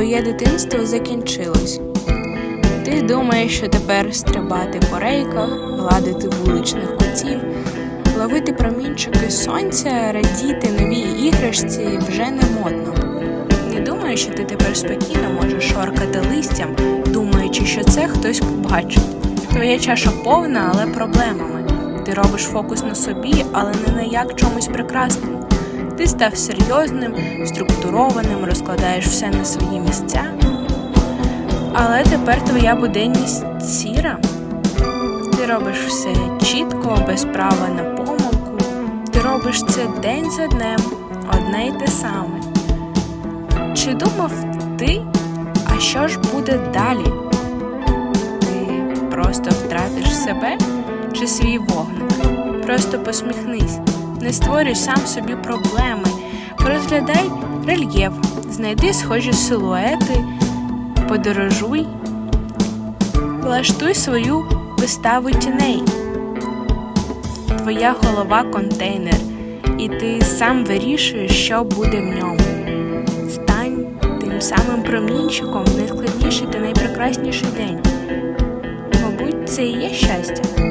твоє дитинство закінчилось. Ти думаєш, що тепер стрибати по рейках, гладити вуличних котів, ловити промінчики сонця, радіти новій іграшці вже не модно. Не думаю, що ти тепер спокійно можеш шоркати листям, думаючи, що це хтось побачить. Твоя чаша повна, але проблемами. Ти робиш фокус на собі, але не на як чомусь прекрасному. Ти став серйозним, структурованим, розкладаєш все на свої місця. Але тепер твоя буденність сіра. Ти робиш все чітко, без права на помилку. Ти робиш це день за днем, одне й те саме. Чи думав ти, а що ж буде далі? Ти просто втратиш себе чи свій вогник? Просто посміхнись, не створюй сам собі проблеми, порозглядай рельєф, знайди схожі силуети, подорожуй, влаштуй свою виставу тіней. Твоя голова контейнер, і ти сам вирішуєш, що буде в ньому. Стань тим самим промінчиком в найскладніший та найпрекрасніший день. Мабуть, це і є щастя.